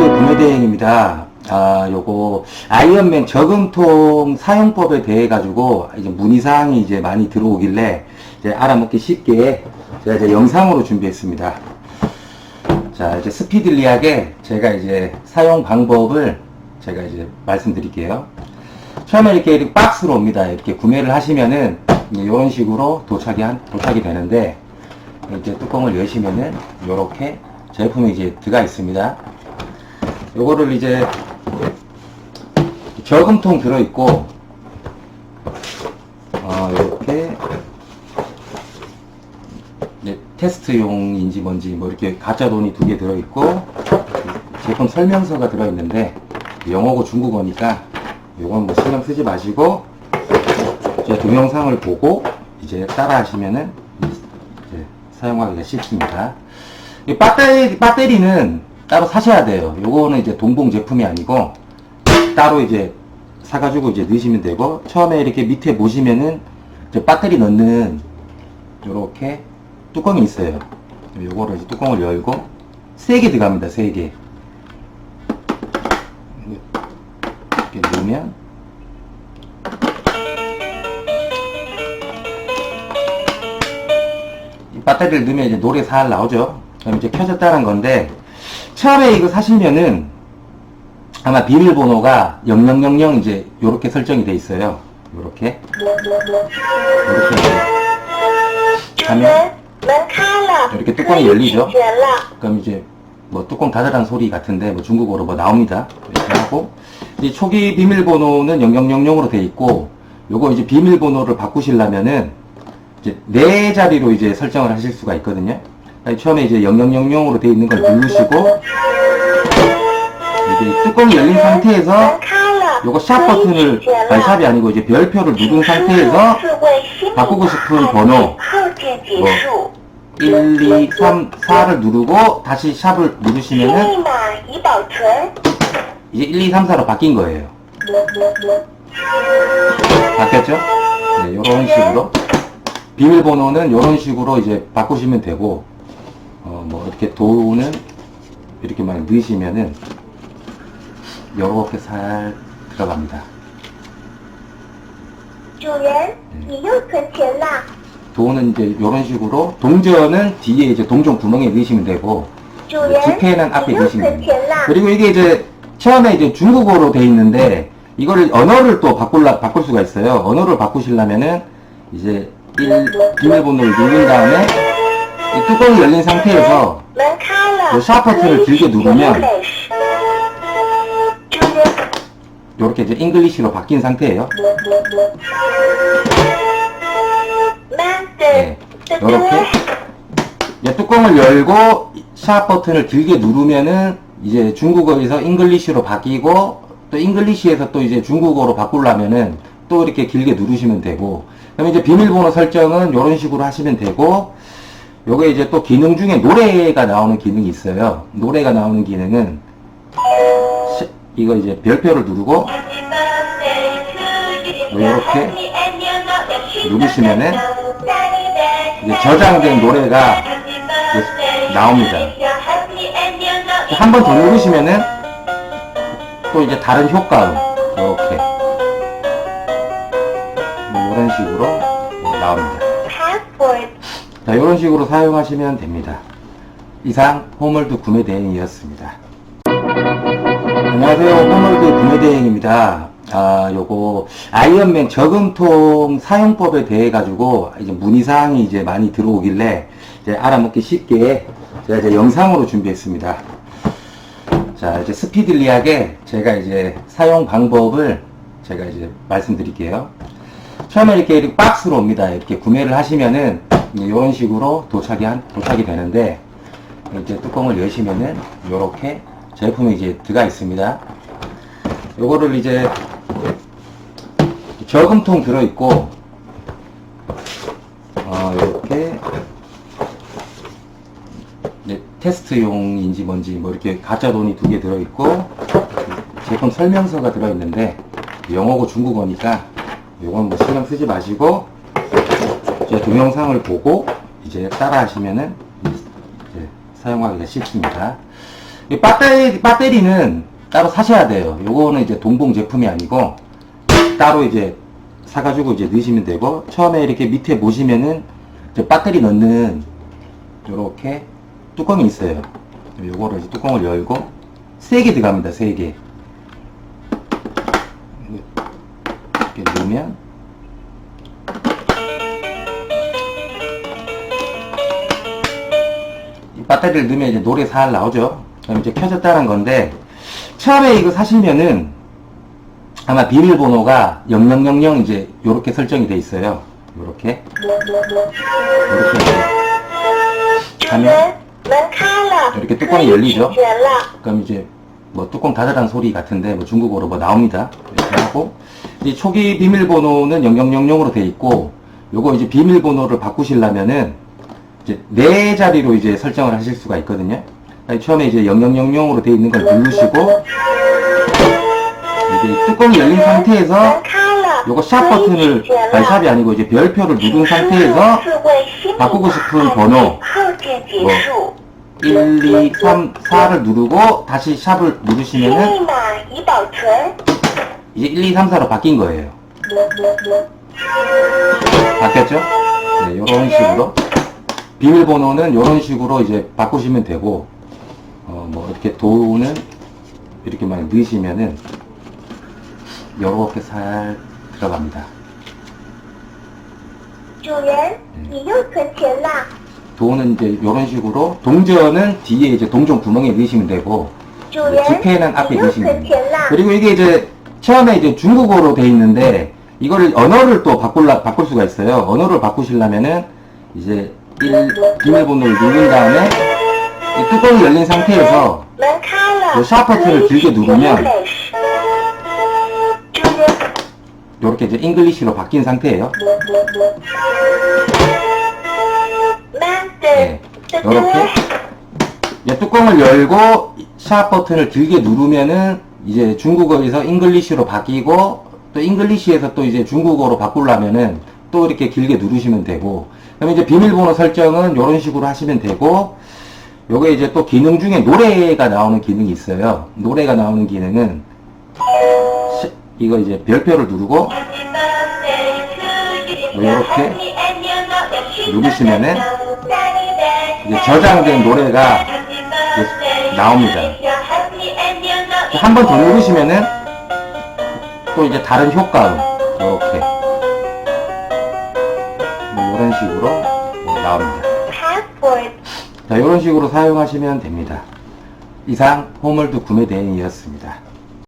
홈월드 구매 대행입니다. 아, 요거 아이언맨 저금통 사용법에 대해 가지고 이제 문의사항이 이제 많이 들어오길래 이제 알아먹기 쉽게 제가 이제 영상으로 준비했습니다. 자, 이제 스피들리하게 제가 이제 사용 방법을 제가 이제 말씀드릴게요. 처음에 이렇게, 이렇게 박스로 옵니다. 이렇게 구매를 하시면은 이런 식으로 도착이 한, 도착이 되는데 이제 뚜껑을 여시면은 이렇게 제품이 이제 들어가 있습니다. 요거를 이제 저금통 들어있고 어, 이렇게 이제 테스트용인지 뭔지 뭐 이렇게 가짜 돈이 두 개 들어있고 제품 설명서가 들어있는데 영어고 중국어니까 요건 뭐 신경 쓰지 마시고 제 동영상을 보고 이제 따라 하시면은 이제 사용하기가 쉽습니다. 이 배터리, 배터리는 따로 사셔야 돼요. 요거는 이제 동봉 제품이 아니고 따로 이제 사가지고 이제 넣으시면 되고 처음에 이렇게 밑에 보시면은 저 배터리 넣는 요렇게 뚜껑이 있어요. 요거를 이제 뚜껑을 열고 세 개 들어갑니다. 세 개. 이렇게 넣으면 이 배터리를 넣으면 이제 노래 살 나오죠. 그럼 이제 켜졌다는 건데 처음에 이거 사시면은 아마 비밀번호가 0000 이제 요렇게 설정이 돼 있어요. 요렇게. 요렇게 하면 이렇게 뚜껑이 열리죠. 그럼 이제 뭐 뚜껑 닫으란 소리 같은데 뭐 중국어로 뭐 나옵니다. 이렇게 하고 이제 초기 비밀번호는 0000으로 돼 있고 요거 이제 비밀번호를 바꾸시려면은 이제 네 자리로 이제 설정을 하실 수가 있거든요. 아니, 처음에 이제 0000으로 되어 있는 걸 누르시고 이제 뚜껑이 열린 상태에서 요거 샵 버튼을 아니 샵이 아니고 이제 별표를 누른 상태에서 바꾸고 싶은 번호 뭐 1, 2, 3, 4를 누르고 다시 샵을 누르시면은 이제 1, 2, 3, 4로 바뀐 거예요. 바뀌었죠? 네, 요런 식으로 비밀번호는 요런 식으로 이제 바꾸시면 되고 뭐, 이렇게 돈은 이렇게 막 넣으시면은, 요렇게 살 들어갑니다. 主人，你又存钱啦！ 돈은 이제 요런 식으로, 동전은 뒤에 이제 동전 구멍에 넣으시면 되고, 主人， 지폐는 앞에 你又 넣으시면 存 됩니다. 钱啦！ 그리고 이게 이제 처음에 이제 중국어로 돼 있는데 이거를 언어를 또 바꿀라 바꿀 수가 있어요. 언어를 바꾸시려면은 이제 1 비밀번호를 누른 다음에 이 뚜껑이 열린 상태에서 이 샤프트를 길게 누르면 이렇게 이제 잉글리시로 바뀐 상태예요. 네, 이렇게. 이제 뚜껑을 열고 샤 버튼을 길게 누르면은 이제 중국어에서 잉글리시로 바뀌고 또 잉글리시에서 또 이제 중국어로 바꾸려면은 또 이렇게 길게 누르시면 되고 그럼 이제 비밀번호 설정은 이런 식으로 하시면 되고 요게 이제 또 기능 중에 노래가 나오는 기능이 있어요. 노래가 나오는 기능은 시- 이거 이제 별표를 누르고 뭐 이렇게 누르시면은 이제 저장된 노래가 나옵니다. 한 번 더 누르시면은 또 이제 다른 효과음 이렇게 뭐 이런 식으로 나옵니다. 자 이런 식으로 사용하시면 됩니다. 이상 홈월드 구매 대행이었습니다. 안녕하세요. 홈월드 구매 대행입니다. 아, 요거 아이언맨 저금통 사용법에 대해 가지고 이제 문의 사항이 이제 많이 들어오길래 이제 알아먹기 쉽게 제가 이제 영상으로 준비했습니다. 자, 이제 스피들리하게 제가 이제 사용 방법을 제가 이제 말씀드릴게요. 처음에 이렇게 박스로 옵니다. 이렇게 구매를 하시면은 이런 식으로 도착이 한, 도착이 되는데 이제 뚜껑을 여시면은 이렇게 제품이 이제 들어가 있습니다. 요거를 이제 저금통 들어 있고 어, 이렇게 이제 테스트용인지 뭔지 뭐 이렇게 가짜 돈이 두 개 들어 있고 제품 설명서가 들어 있는데 영어고 중국어니까 요건 뭐 신경 쓰지 마시고 제 동영상을 보고 이제 따라 하시면은 이제 사용하기가 쉽습니다. 이 배터리, 배터리는 따로 사셔야 돼요. 요거는 이제 동봉 제품이 아니고 따로 이제 사가지고 이제 넣으시면 되고 처음에 이렇게 밑에 보시면은 이제 배터리 넣는 요렇게 뚜껑이 있어요. 요거를 이제 뚜껑을 열고 세개 들어갑니다. 세 개. 배터리를 넣으면 이제 노래 잘 나오죠. 그럼 이제 켜졌다는 건데, 처음에 이거 사시면은 아마 비밀번호가 0000 이제 요렇게 설정이 돼 있어요. 요렇게. 요렇게 하면 이렇게 뚜껑이 열리죠. 그럼 이제 뭐 뚜껑 닫으라는 소리 같은데 뭐 중국어로 뭐 나옵니다. 이렇게 하고 이 초기 비밀번호는 0000으로 돼 있고 요거 이제 비밀번호를 바꾸시려면은 이제 네 자리로 이제 설정을 하실 수가 있거든요. 처음에 이제 0000으로 되어 있는 걸 누르시고 이게 뚜껑이 열린 상태에서 요거 샵 버튼을 아니 샵이 아니고 이제 별표를 누른 상태에서 바꾸고 싶은 번호 뭐 1, 2, 3, 4를 누르고 다시 샵을 누르시면은 이제 1, 2, 3, 4로 바뀐 거예요. 바뀌었죠? 네, 요런 식으로. 비밀번호는 요런 식으로 이제 바꾸시면 되고, 어, 뭐, 이렇게 돈은 이렇게만 넣으시면은, 요렇게 살 들어갑니다. 主人，你又存钱啦！ 돈은 이제 요런 식으로, 동전은 뒤에 이제 동전 구멍에 넣으시면 되고, 主 네, 人， 지폐는 你 앞에 又 넣으시면 存 됩니다. 钱啦！ 그리고 이게 이제 처음에 이제 중국어로 돼 있는데 이거를 언어를 또 바꿀라, 바꿀 수가 있어요. 언어를 바꾸시려면은 이제 1 비밀번호를 누른 다음에 이 뚜껑이 열린 상태에서 이 샤프트를 길게 누르면 이렇게 이제 잉글리시로 바뀐 상태예요. 네, 이렇게 이제 뚜껑을 열고 샵 버튼을 길게 누르면은 이제 중국어에서 잉글리시로 바뀌고 또 잉글리시에서 또 이제 중국어로 바꾸려면은 또 이렇게 길게 누르시면 되고 그럼 이제 비밀번호 설정은 이런 식으로 하시면 되고 요게 이제 또 기능 중에 노래가 나오는 기능이 있어요. 노래가 나오는 기능은 시- 이거 이제 별표를 누르고 뭐 이렇게 누르시면은 이제 저장된 노래가 이제 나옵니다. 한 번 더 누르시면은 또 이제 다른 효과음 이렇게. 뭐 이런 식으로 뭐 나옵니다. Passport， 자 이런 식으로 사용하시면 됩니다. 이상 호멀드 구매 대행이었습니다.